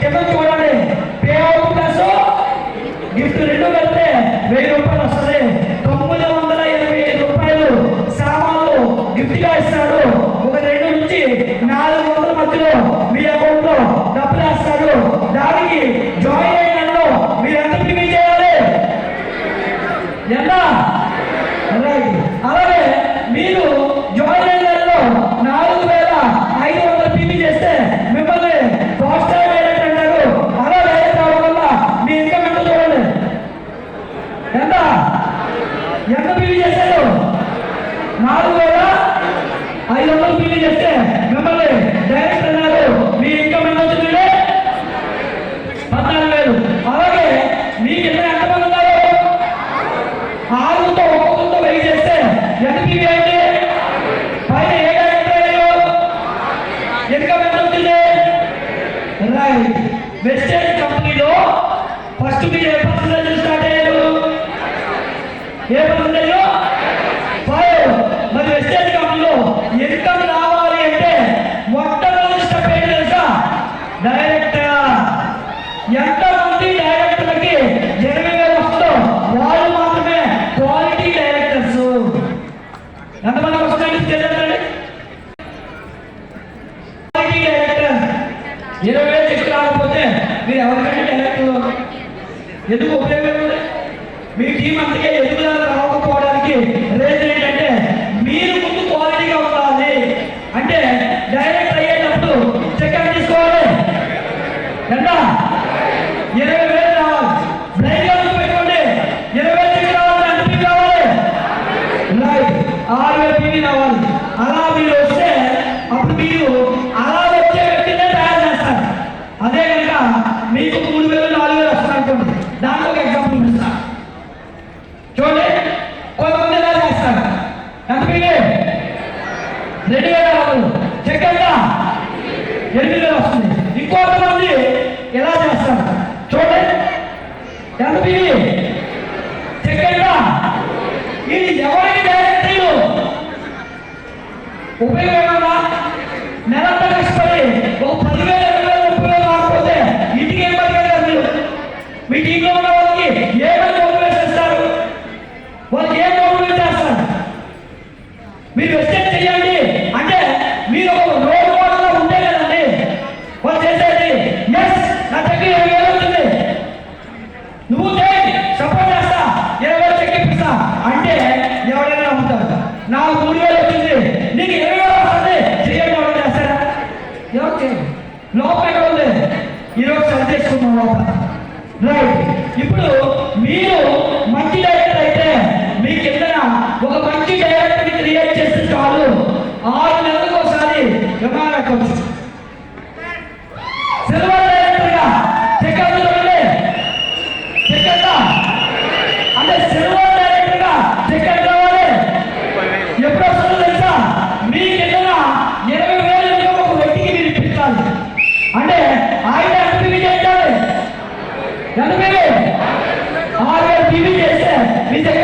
কেন চোরা নেই ఎంత ఎంత పీపీ చేశారు? నాలుగు వేల ఐదు వందలు పీపీ చేస్తే మిమ్మల్ని డైరెక్ట్ అన్నారు. మీ ఇన్కమ్ ఎంత వచ్చింది పద్నాలుగు వేలు. అలాగే మీకు ఇద్దరు ఎంతమంది ఉన్నారు? ఆరుతో ఒక్కొక్కరితో వెయిట్ చేస్తే ఎంత పీవీ అయితే పైన ఏ డైరెక్టర్ అయ్యారు? ఇన్కమ్ ఎంత వచ్చింది? రైట్. వెస్టర్న్ కంపెనీలో ఫస్ట్ మీరు ఏ పర్సెంటేజ్ స్టార్ట్ అయ్యారు ఏ ఫైవ్ మరి వెస్టేజ్ కంపెనీలో ఇన్కమ్ రావాలి అంటే మొట్టమొదటి స్టెప్ ఏంటి తెలుసా? డైరెక్టర్? ఎంతమంది డైరెక్టర్లకి ఎనభై వేలు వస్తుందో వాళ్ళు మాత్రమే క్వాలిటీ డైరెక్టర్స్. ఎంతమంది వస్తున్నాయి? తెలియదండి క్వాలిటీ డైరెక్టర్. ఇరవై వేలు చెక్ రాకపోతే మీరు ఎవరికంటే డైరెక్టర్ ఎందుకు ఉపయోగం మీ టీం అంతకే ఎందుకు ఎంత ఇరవై వేలు రావాలి బ్లైండ్గా పెట్టుకోండి ఇరవై వేలు చెక్ రావాలి ఎంత పీవీ రావాలి రైట్ ఆరు వేల పీవీ రావాలి అలా మీరు వస్తే అప్పుడు మీరు అలా వచ్చే వ్యక్తినే తయారు చేస్తారు అదే కనుక మీకు మూడు వేలు నాలుగు వేలు వస్తారు అనుకోండి దానికి ఒక ఎగ్జాంపుల్ ఇస్తాను చూడండి కొంతమంది ఎలా చేస్తారు ఎంత పీవీ రెండు వేల రావాలి చెక్ ఎంత ఎనిమిది వేలు వస్తుంది ఇంకొంతమంది ఎలా చేస్తారు చూడండి ఎంత పీవీ ఇది ఎవరికి డైరెక్ట్ అయ్యో ఉపయోగమా నెలంతా ఒక పదివేల ఇరవై వేల ముప్పై వేలు రాకపోతే ఇంటికి ఏం పట్టుకెళ్తారు మీరు? మీ టీంలో ఉన్న వాళ్ళకి ఏమైనా మోటివేషన్ చేస్తారు వాళ్ళకి ఏం చేస్తారు? మీరు వెస్టేజ్ చేయండి అంటే మీరు ఒక రోల్ మోడల్గా ఉంటే కదండి వాళ్ళు చేసేది ఎస్ నా దగ్గర ఇరవై వేలు వచ్చింది నువ్వు చేయి సపోర్ట్ చేస్తా ఇరవై వేలు చెక్ ఇప్పిస్తా. అంటే ఎవరైనా ఉంటారు నాకు మూడు వేలు వచ్చింది. నీకు ఇరవై వేలు వస్తుంది. చేయండి ఎవరు చేస్తారా ఎవరు చేయండి లోపల ఎక్కడ ఉంది? ఈరోజు సరి చేసుకున్నాం లోపల. రైట్ ఇప్పుడు మీరు మంచి డైరెక్టర్ అయితే మీ కిందన ఒక మంచి డైరెక్టర్ క్రియేట్ చేస్తే చాలు. ఆరు నెలలకు ఒకసారి విమానం ఎక్కొచ్చు. సిల్వర్ డైరెక్టర్గా చెక్ అందుకోండి చెక్ ఎంత అంటే సిల్వర్ డైరెక్టర్గా చెక్ ఎంత కావాలి ఎప్పుడు వస్తుందో తెలుసా మీ కిందన ఇరవై వేలు ఇన్కమ్ ఒక వ్యక్తికి మీరు ఇప్పించాలి అంటే ఆయన ఎంత పీవీ చేయాలి ఎంత పీవీ ఆరు వేలు పీవీ చేస్తే మీ దగ్గర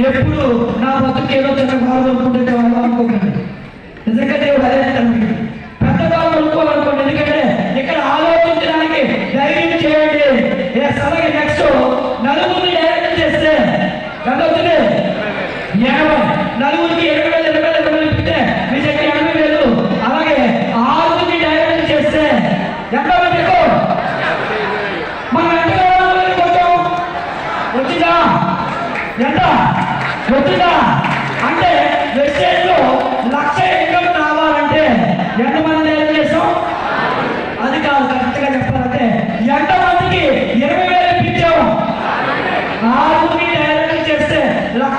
ఎప్పుడు నా బతుకు ఏదో చిన్న కారు కొనుక్కుంటే వాళ్ళు అనుకోకండి. నిజంగా దేవుడు అదే అంటాడు. మీకు. పెద్ద కారు కొనుక్కోవాలనుకోండి ఎందుకంటే ఇక్కడ ఆలోచించడానికి ధైర్యం చేయండి. ఎస్ అలాగే నెక్స్ట్ నలుగురిని డైరెక్ట్ చేస్తే నలుగురిని వచ్చింది నలుగురికి ఎడగడం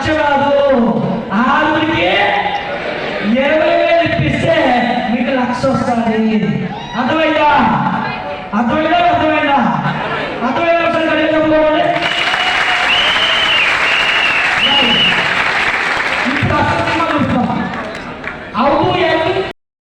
లక్ష కాదు ఆరుగురికి ఇరవై వేలు ఇప్పిస్తే మీకు లక్ష వస్తుంది. అర్థమైందా? అర్థమైందా? అర్థమైందా?